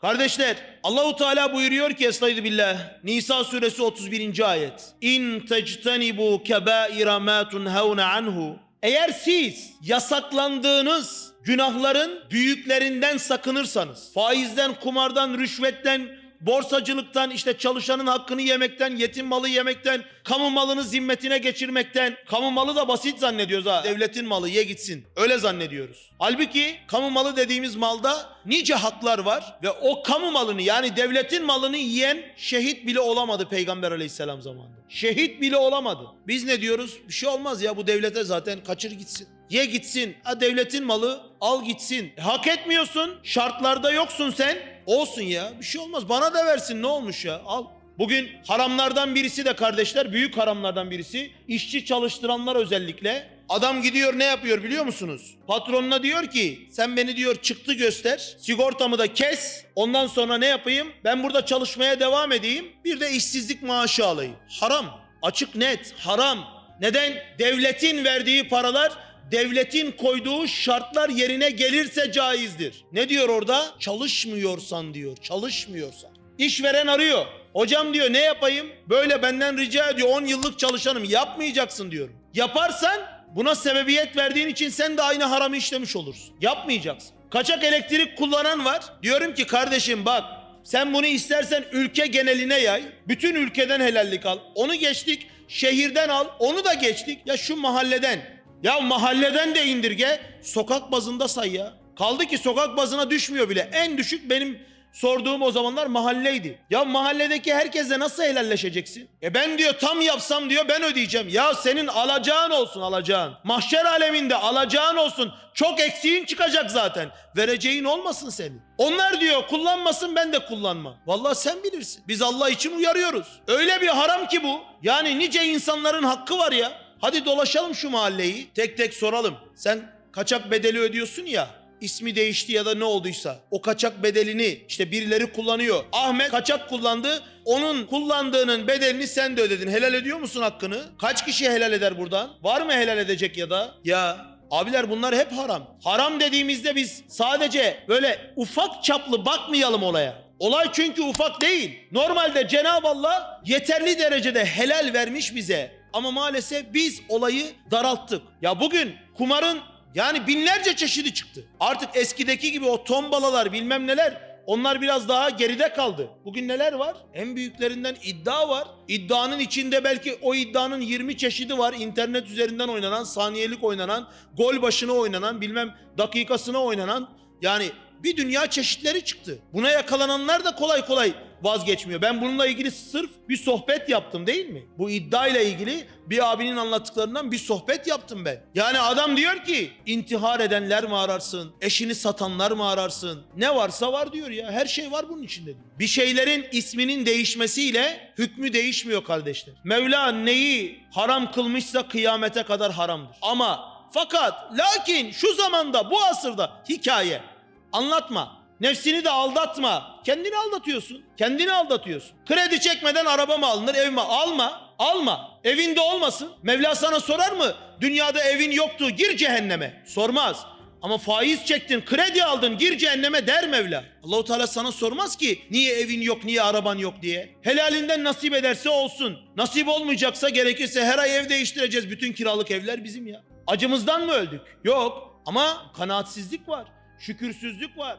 Kardeşler Allahu Teala buyuruyor ki Estaizu billah Nisa suresi 31. ayet İn tectenibu kebaira ma tunhavne anhu Eğer siz yasaklandığınız günahların büyüklerinden sakınırsanız faizden, kumardan, rüşvetten, borsacılıktan, işte çalışanın hakkını yemekten, yetim malı yemekten, kamu malını zimmetine geçirmekten, kamu malı da basit zannediyoruz ha. Devletin malı ye gitsin. Öyle zannediyoruz. Halbuki kamu malı dediğimiz malda nice haklar var ve o kamu malını yani devletin malını yiyen şehit bile olamadı Peygamber Aleyhisselam zamanında. Şehit bile olamadı. Biz ne diyoruz? Bir şey olmaz ya bu devlete zaten kaçır gitsin. Ye gitsin. Ha devletin malı al gitsin. E, hak etmiyorsun. Şartlarda yoksun sen. Olsun ya. Bir şey olmaz. Bana da versin. Ne olmuş ya? Al. Bugün haramlardan birisi de kardeşler büyük haramlardan birisi işçi çalıştıranlar özellikle adam gidiyor ne yapıyor biliyor musunuz? Patronuna diyor ki sen beni diyor çıktı göster sigortamı da kes ondan sonra ne yapayım ben burada çalışmaya devam edeyim bir de işsizlik maaşı alayım. Haram açık net haram neden? Devletin verdiği paralar devletin koyduğu şartlar yerine gelirse caizdir. Ne diyor orada? Çalışmıyorsan diyor. Çalışmıyorsan. İşveren arıyor. Hocam diyor ne yapayım? Böyle benden rica ediyor 10 yıllık çalışanım yapmayacaksın diyorum. Yaparsan buna sebebiyet verdiğin için sen de aynı haramı işlemiş olursun. Yapmayacaksın. Kaçak elektrik kullanan var. Diyorum ki kardeşim bak sen bunu istersen ülke geneline yay. Bütün ülkeden helallik al. Onu geçtik. Şehirden al. Onu da geçtik. Ya şu mahalleden. Ya mahalleden de indirge. Sokak bazında say ya. Kaldı ki sokak bazına düşmüyor bile. En düşük benim sorduğum o zamanlar mahalleydi. Ya mahalledeki herkesle nasıl helalleşeceksin? E ben diyor tam yapsam diyor ben ödeyeceğim. Ya senin alacağın olsun alacağın. Mahşer aleminde alacağın olsun. Çok eksiğin çıkacak zaten. Vereceğin olmasın senin. Onlar diyor kullanmasın ben de kullanmam. Vallahi sen bilirsin. Biz Allah için uyarıyoruz. Öyle bir haram ki bu. Yani nice insanların hakkı var ya. Hadi dolaşalım şu mahalleyi. Tek tek soralım. Sen kaçak bedeli ödüyorsun ya ismi değişti ya da ne olduysa o kaçak bedelini işte birileri kullanıyor. Ahmet kaçak kullandı. Onun kullandığının bedelini sen de ödedin. Helal ediyor musun hakkını? Kaç kişi helal eder buradan? Var mı helal edecek ya da? Ya Abiler bunlar hep haram. Haram dediğimizde biz sadece böyle ufak çaplı bakmayalım olaya. Olay çünkü ufak değil. Normalde Cenab-ı Allah yeterli derecede helal vermiş bize. Ama maalesef biz olayı daralttık. Ya bugün kumarın yani binlerce çeşidi çıktı. Artık eskideki gibi o tombalalar bilmem neler onlar biraz daha geride kaldı. Bugün neler var? En büyüklerinden iddia var. İddianın içinde belki o iddianın 20 çeşidi var. İnternet üzerinden oynanan, saniyelik oynanan, gol başına oynanan, bilmem dakikasına oynanan. Yani bir dünya çeşitleri çıktı. Buna yakalananlar da kolay kolay vazgeçmiyor. Ben bununla ilgili sırf bir sohbet yaptım değil mi? Bu iddia ile ilgili bir abinin anlattıklarından bir sohbet yaptım ben. Yani adam diyor ki intihar edenler mi ararsın? Eşini satanlar mı ararsın? Ne varsa var diyor ya. Her şey var bunun içinde diyor. Bir şeylerin isminin değişmesiyle hükmü değişmiyor kardeşler. Mevla neyi haram kılmışsa kıyamete kadar haramdır. Ama fakat lakin şu zamanda bu asırda hikaye anlatma. Nefsini de aldatma. Kendini aldatıyorsun. Kendini aldatıyorsun. Kredi çekmeden araba mı alınır, ev mi? Alma. Alma. Evinde olmasın. Mevla sana sorar mı? Dünyada evin yoktu. Gir cehenneme. Sormaz. Ama faiz çektin, kredi aldın, gir cehenneme der Mevla. Allahu Teala sana sormaz ki niye evin yok, niye araban yok diye. Helalinden nasip ederse olsun. Nasip olmayacaksa gerekirse her ay ev değiştireceğiz. Bütün kiralık evler bizim ya. Acımızdan mı öldük? Yok. Ama kanaatsizlik var. Şükürsüzlük var.